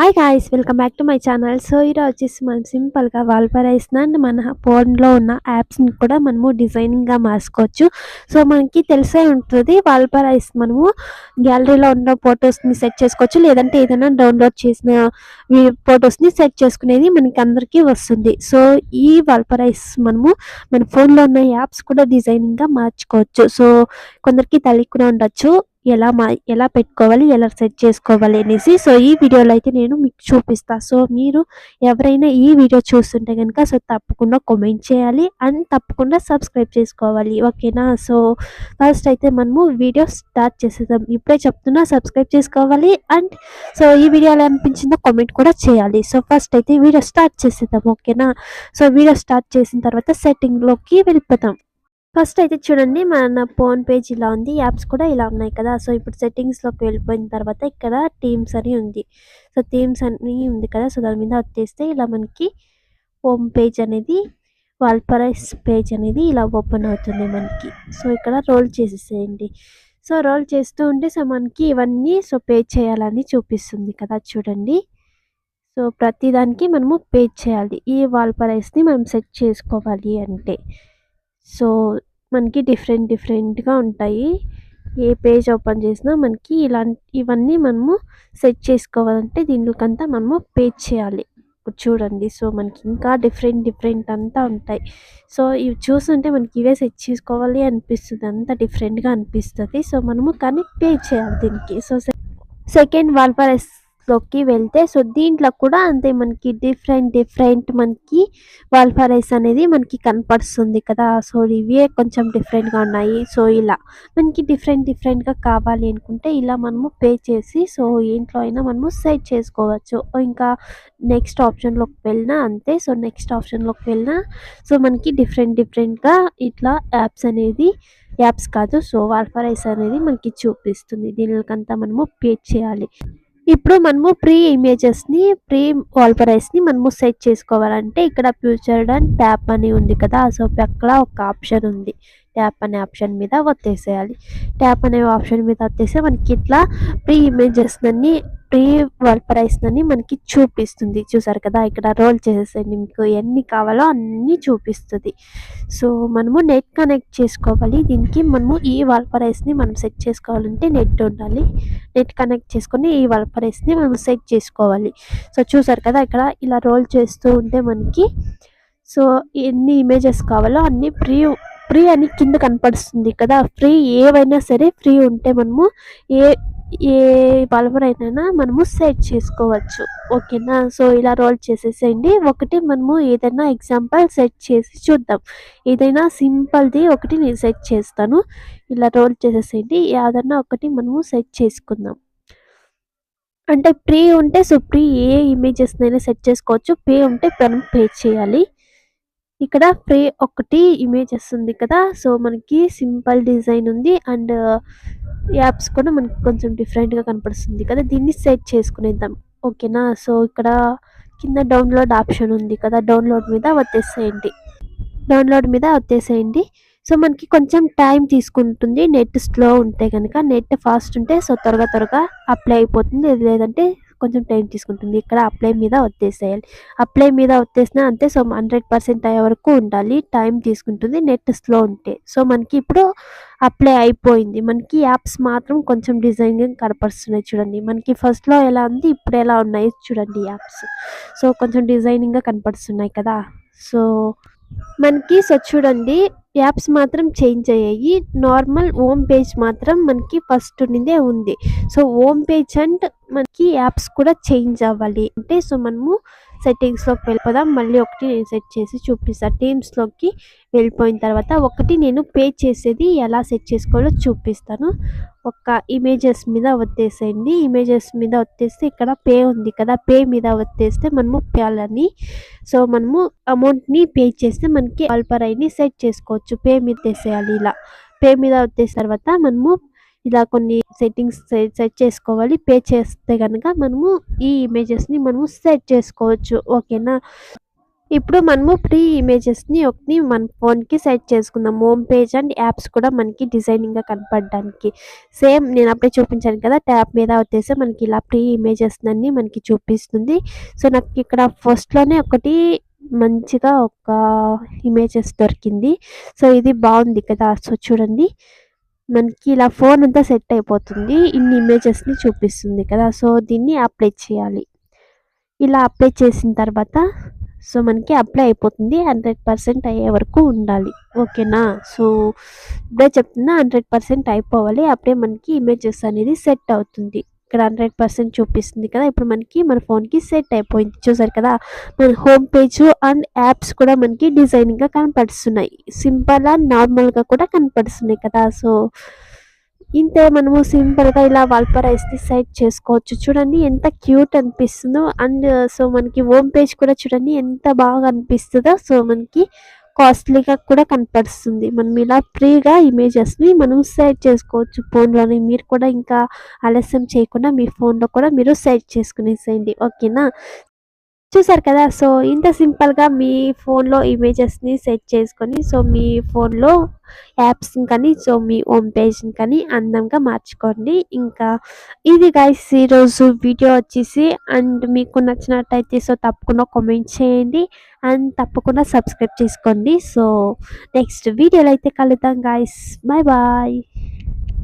Hi guys welcome back to my channel so ఈరోజు వచ్చేసి మనం సింపుల్గా వాల్పరైస్న అండ్ మన ఫోన్లో ఉన్న యాప్స్ని కూడా మనము డిజైనింగ్గా మార్చుకోవచ్చు. సో మనకి తెలిసే ఉంటుంది వాల్పరైస్ మనము గ్యాలరీలో ఉన్న ఫొటోస్ని సెట్ చేసుకోవచ్చు. లేదంటే ఏదైనా డౌన్లోడ్ చేసిన ఫొటోస్ని సెట్ చేసుకునేది మనకి అందరికీ వస్తుంది. సో ఈ వాల్పరైస్ మనము మన ఫోన్లో ఉన్న యాప్స్ కూడా డిజైనింగ్గా మార్చుకోవచ్చు. సో కొందరికి తెలియకుండా ఉండొచ్చు. ఎలా మా ఎలా పెట్టుకోవాలి ఎలా సెట్ చేసుకోవాలి అనేసి. సో ఈ వీడియోలో అయితే నేను మీకు చూపిస్తాను సో మీరు ఎవరైనా ఈ వీడియో చూస్తుంటే కనుక సో తప్పకుండా కామెంట్ చేయాలి అండ్ తప్పకుండా సబ్స్క్రైబ్ చేసుకోవాలి. ఓకేనా? సో ఫస్ట్ అయితే మనము వీడియో స్టార్ట్ చేసేద్దాం. ఇప్పుడే చెప్తున్నా సబ్స్క్రైబ్ చేసుకోవాలి అండ్ సో ఈ వీడియో ఎలా అనిపించిందో కామెంట్ కూడా చేయాలి. సో ఫస్ట్ అయితే వీడియో స్టార్ట్ చేసేద్దాం. ఓకేనా? సో వీడియో స్టార్ట్ చేసిన తర్వాత సెట్టింగ్లోకి వెళ్ళిపోతాం. ఫస్ట్ అయితే చూడండి మన ఫోన్ పేజ్ ఇలా ఉంది యాప్స్ కూడా ఇలా ఉన్నాయి కదా. సో ఇప్పుడు సెట్టింగ్స్లోకి వెళ్ళిపోయిన తర్వాత ఇక్కడ టీమ్స్ అని ఉంది. సో థీమ్స్ అని ఉంది కదా. సో దాని మీద వచ్చేస్తే ఇలా మనకి హోమ్ పేజ్ అనేది వాల్పరైస్ పేజ్ అనేది ఇలా ఓపెన్ అవుతుంది మనకి. సో ఇక్కడ రోల్ చేసేసేయండి. సో రోల్ చేస్తూ ఉంటే సో మనకి ఇవన్నీ సో పే చేయాలని చూపిస్తుంది కదా చూడండి. సో ప్రతిదానికి మనము పే చేయాలి. ఈ వాల్పరైస్ని మనం సెట్ చేసుకోవాలి అంటే. సో మనకి డిఫరెంట్ డిఫరెంట్గా ఉంటాయి. ఏ పేజ్ ఓపెన్ చేసినా మనకి ఇలాంటి ఇవన్నీ మనము సెట్ చేసుకోవాలంటే దీనికంతా మనము పే చేయాలి. చూడండి. సో మనకి ఇంకా డిఫరెంట్ డిఫరెంట్ అంతా ఉంటాయి. సో ఇవి చూస్తుంటే మనకి ఇవే సెట్ చేసుకోవాలి అనిపిస్తుంది. అంత డిఫరెంట్గా అనిపిస్తుంది. సో మనము కానీ పే చేయాలి దీనికి. సో సెకండ్ వాల్పరైస్ లోకి వెళ్తే సో దీంట్లో కూడా అంతే మనకి డిఫరెంట్ డిఫరెంట్ మనకి వాల్ఫరైస్ అనేది మనకి కనపడుస్తుంది కదా. సో ఇవే కొంచెం డిఫరెంట్గా ఉన్నాయి. సో ఇలా మనకి డిఫరెంట్ డిఫరెంట్గా కావాలి అనుకుంటే ఇలా మనము పే చేసి సో ఇంట్లో అయినా మనము సెట్ చేసుకోవచ్చు. ఇంకా నెక్స్ట్ ఆప్షన్లోకి వెళ్ళినా అంతే. సో నెక్స్ట్ ఆప్షన్లోకి వెళ్ళినా సో మనకి డిఫరెంట్ డిఫరెంట్గా ఇట్లా యాప్స్ అనేది యాప్స్ కాదు. సో వాల్ఫరైస్ అనేది మనకి చూపిస్తుంది. దీనికంతా మనము పే చేయాలి. ఇప్పుడు మనము ప్రీ ఇమేజెస్ని ప్రీ వాల్పరైస్ని మనము సెట్ చేసుకోవాలంటే ఇక్కడ ఫ్యూచర్ అండ్ ట్యాప్ అని ఉంది కదా సో అక్కడ ఒక ఆప్షన్ ఉంది. ట్యాప్ అనే ఆప్షన్ మీద ఒత్తేసేయాలి. ట్యాప్ అనే ఆప్షన్ మీద వచ్చేసి మనకి ఇట్లా ప్రీ ఇమేజెస్ అన్ని ప్రీ వాల్పరైస్ అని మనకి చూపిస్తుంది. చూసారు కదా ఇక్కడ రోల్ చేసేసండి మీకు ఎన్ని కావాలో అన్నీ చూపిస్తుంది. సో మనము నెట్ కనెక్ట్ చేసుకోవాలి. దీనికి మనము ఈ వాల్పరైస్ని మనం సెట్ చేసుకోవాలంటే నెట్ ఉండాలి. నెట్ కనెక్ట్ చేసుకొని ఈ వాల్పరైస్ని మనం సెట్ చేసుకోవాలి. సో చూసారు కదా ఇక్కడ ఇలా రోల్ చేస్తూ ఉంటే మనకి సో ఎన్ని ఇమేజెస్ కావాలో అన్ని ప్రీ ఫ్రీ అని కింద కనపడుస్తుంది కదా. ఫ్రీ ఏవైనా సరే ఫ్రీ ఉంటే మనము ఏ ఏ అయినా మనము సెట్ చేసుకోవచ్చు. ఓకేనా? సో ఇలా రోల్ చేసేసేయండి. ఒకటి మనము ఏదైనా ఎగ్జాంపుల్ సెట్ చేసి చూద్దాం. ఏదైనా సింపుల్ది ఒకటి నేను సెట్ చేస్తాను. ఇలా రోల్ చేసేసేయండి. ఏదన్నా ఒకటి మనము సెట్ చేసుకుందాం. అంటే ప్రీ ఉంటే సో ప్రీ ఏ ఇమేజెస్నైనా సెట్ చేసుకోవచ్చు. పే ఉంటే మనం పే చేయాలి. ఇక్కడ ప్రే ఒకటి ఇమేజెస్ ఉంది కదా. సో మనకి సింపుల్ డిజైన్ ఉంది. అండ్ యాప్స్ కూడా మనకి కొంచెం డిఫరెంట్గా కనపడుతుంది కదా. దీన్ని సెట్ చేసుకునేద్దాం. ఓకేనా? సో ఇక్కడ కింద డౌన్లోడ్ ఆప్షన్ ఉంది కదా. డౌన్లోడ్ మీద వచ్చేసేయండి. డౌన్లోడ్ మీద వచ్చేసేయండి. సో మనకి కొంచెం టైం తీసుకుంటుంది. నెట్ స్లో ఉంటే కనుక నెట్ ఫాస్ట్ ఉంటే సో త్వరగా త్వరగా అప్లై అయిపోతుంది. లేదంటే కొంచెం టైం తీసుకుంటుంది. ఇక్కడ అప్లై మీద వచ్చేసేయాలి. అప్లై మీద వచ్చేసినా అంతే సో హండ్రెడ్ పర్సెంట్ అయ్యే వరకు ఉండాలి. టైం తీసుకుంటుంది. నెట్ స్లో ఉంటే. సో మనకి ఇప్పుడు అప్లై అయిపోయింది. మనకి యాప్స్ మాత్రం కొంచెం డిజైనింగ్ కనపరుస్తున్నాయి చూడండి. మనకి ఫస్ట్లో ఎలా ఉంది ఇప్పుడు ఎలా ఉన్నాయి చూడండి యాప్స్. సో కొంచెం డిజైనింగ్గా కనపడుతున్నాయి కదా. సో మనకి సో చూడండి. యాప్స్ మాత్రం చేంజ్ అయ్యాయి. నార్మల్ హోమ్ పేజ్ మాత్రం మనకి ఫస్ట్ ఉండిందే ఉంది. సో హోమ్ పేజ్ అండ్ మనకి యాప్స్ కూడా చేంజ్ అవ్వాలి. అంటే సో మనము సెట్టింగ్స్లోకి వెళ్ళిపోదాం మళ్ళీ ఒకటి నేను సెట్ చేసి చూపిస్తాను టీమ్స్లోకి వెళ్ళిపోయిన తర్వాత ఒకటి నేను పే చేసేది ఎలా సెట్ చేసుకోవాలో చూపిస్తాను. ఒక ఇమేజెస్ మీద వచ్చేసేయండి ఇమేజెస్ మీద వచ్చేస్తే ఇక్కడ పే ఉంది కదా. పే మీద వచ్చేస్తే మనము పేలని సో మనము అమౌంట్ని పే చేస్తే మనకి అల్పరైని సెట్ చేసుకోవచ్చు. పే మీద వేసేయాలి ఇలా. పే మీద వచ్చేసిన తర్వాత మనము ఇలా కొన్ని సెట్టింగ్స్ సెట్ చేసుకోవాలి. పే చేస్తే కనుక మనము ఈ ఇమేజెస్ని మనము సెట్ చేసుకోవచ్చు. ఓకేనా? ఇప్పుడు మనము ప్రీ ఇమేజెస్ని ఒకటి మన ఫోన్కి సెట్ చేసుకుందాం. హోమ్ పేజ్ అండ్ యాప్స్ కూడా మనకి డిజైనింగ్గా కనపడడానికి. సేమ్ నేను అప్పుడే చూపించాను కదా ట్యాబ్ మీద వచ్చేసి మనకి ఇలా ప్రీ ఇమేజెస్ అన్ని మనకి చూపిస్తుంది. సో నాకు ఇక్కడ ఫస్ట్లోనే ఒకటి మంచిగా ఒక ఇమేజెస్ దొరికింది. సో ఇది బాగుంది కదా. సో చూడండి. మనకి ఇలా ఫోన్ అంతా సెట్ అయిపోతుంది. ఇన్ని ఇమేజెస్ని చూపిస్తుంది కదా. సో దీన్ని అప్లై చేయాలి. ఇలా అప్లై చేసిన తర్వాత సో మనకి అప్లై అయిపోతుంది. హండ్రెడ్ పర్సెంట్ అయ్యే వరకు ఉండాలి. ఓకేనా? సో ఇప్పుడే చెప్తున్నా హండ్రెడ్ పర్సెంట్ అయిపోవాలి. అప్పుడే మనకి ఇమేజెస్ అనేది సెట్ అవుతుంది. ఇక్కడ హండ్రెడ్ పర్సెంట్ చూపిస్తుంది కదా. ఇప్పుడు మనకి మన ఫోన్కి సెట్ అయిపోయింది. చూసారు కదా? మన హోమ్ పేజ్ అండ్ యాప్స్ కూడా మనకి డిజైనింగ్గా కనపడుతున్నాయి సింపుల్ అండ్ నార్మల్గా కూడా కనపడుతున్నాయి కదా. సో ఇంతే మనము సింపుల్గా ఇలా వాల్పరైస్ని సెట్ చేసుకోవచ్చు. చూడండి ఎంత క్యూట్ అనిపిస్తుందో. అండ్ సో మనకి హోమ్ పేజ్ కూడా చూడండి ఎంత బాగా అనిపిస్తుందో. సో మనకి కాస్ట్లీగా కూడా కనపడుస్తుంది మనం ఇలా ఫ్రీగా ఇమేజెస్ని మనం సెట్ చేసుకోవచ్చు ఫోన్లోని. మీరు కూడా ఇంకా ఆలస్యం చేయకుండా మీ ఫోన్లో కూడా మీరు సెట్ చేసుకునేసేయండి. ఓకేనా? చూసారు కదా? సో ఇంత సింపుల్గా మీ ఫోన్లో ఇమేజెస్ని సెట్ చేసుకొని సో మీ ఫోన్లో యాప్స్ని కానీ సో మీ హోమ్ పేజ్ని కానీ అందంగా మార్చుకోండి. ఇంకా ఇది గైస్ ఈరోజు వీడియో వచ్చేసి అండ్ మీకు నచ్చినట్టయితే సో తప్పకుండా కామెంట్ చేయండి. అండ్ తప్పకుండా సబ్స్క్రైబ్ చేసుకోండి. సో నెక్స్ట్ వీడియోలో అయితే కలుద్దాం గాయస్ బాయ్ బాయ్